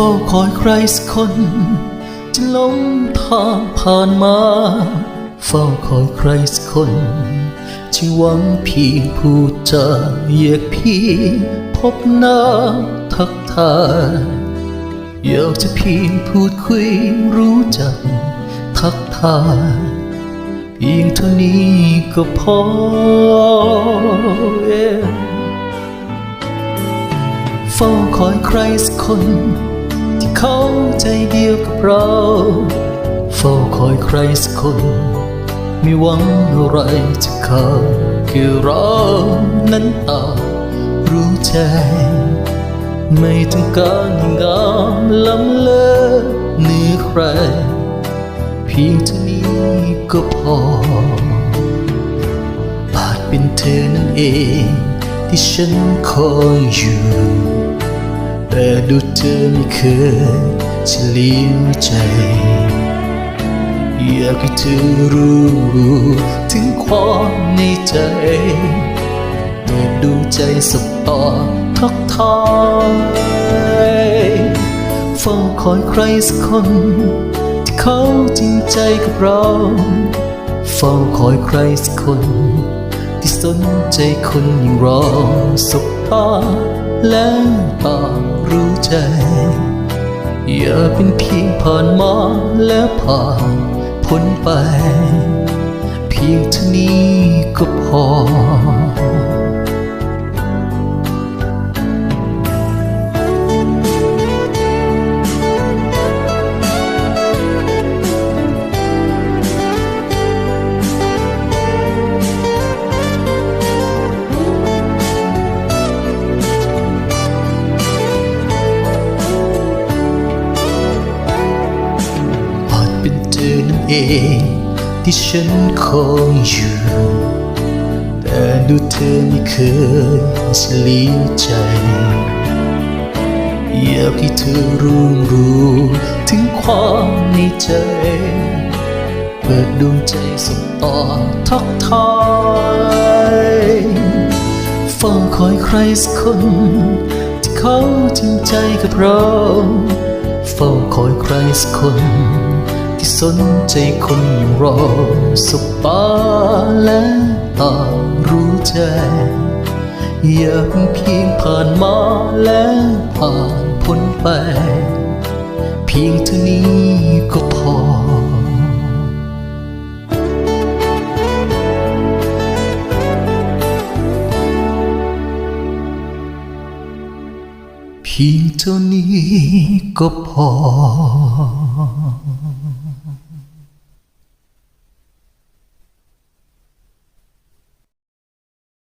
ฝ้าคอยใครสักคน จะหลงทางผ่านมา เฝ้าคอยใครสักคนที่หวังเพียงพูดจาเยียกพี่พบหน้าทักทายอยากจะเพียงพูดคุยรู้จัก ทักทายเพียงเท่านี้ก็พอ yeah เฝ้าคอยใครสักคน เขาใจเดียวกับเรา เฝ้าคอยใครสักคนไม่หวังอะไรจะเขาคือเรานั้นต่างรู้ใจ ไม่ต้องการให้งามล้ำเลิศเหนือใคร เพียงเท่านี้ก็พออาจเป็นเธอนั่นเอง ที่ฉันคอยอยู่ แต่ดูเธอไม่เคยเฉลียวใจ อยากให้เธอรู้ถึงความในใจเปิดดูใจสบตาทักทายเฝ้าคอยใครสักคน ที่เขาจริงใจกับเราเฝ้าคอยใครสักคน ที่สนใจคนอย่างเราสบตา และต่างรู้ใจ อย่าเป็นเพียงผ่านมองและผ่านพ้นไป เพียงเท่านี้ก็พอ เองที่ฉันคอยอยู่ แต่ดูเธอไม่เคยเฉลีใจ อยากให้เธอรู้รู้ถึงความในใจ เปิดดวงใจสบต่อทักทายเฝ้าคอยใครสักคน ที่เขาจริงใจกับเราเฝ้าคอยใครสักคน ที่สนใจคนอย่างเราสบตาและตารู้ใจ อย่างเพียงผ่านมาและผ่านพ้นไป เพียงเท่านี้ก็พ อเพียงเท่านี้ก็พอ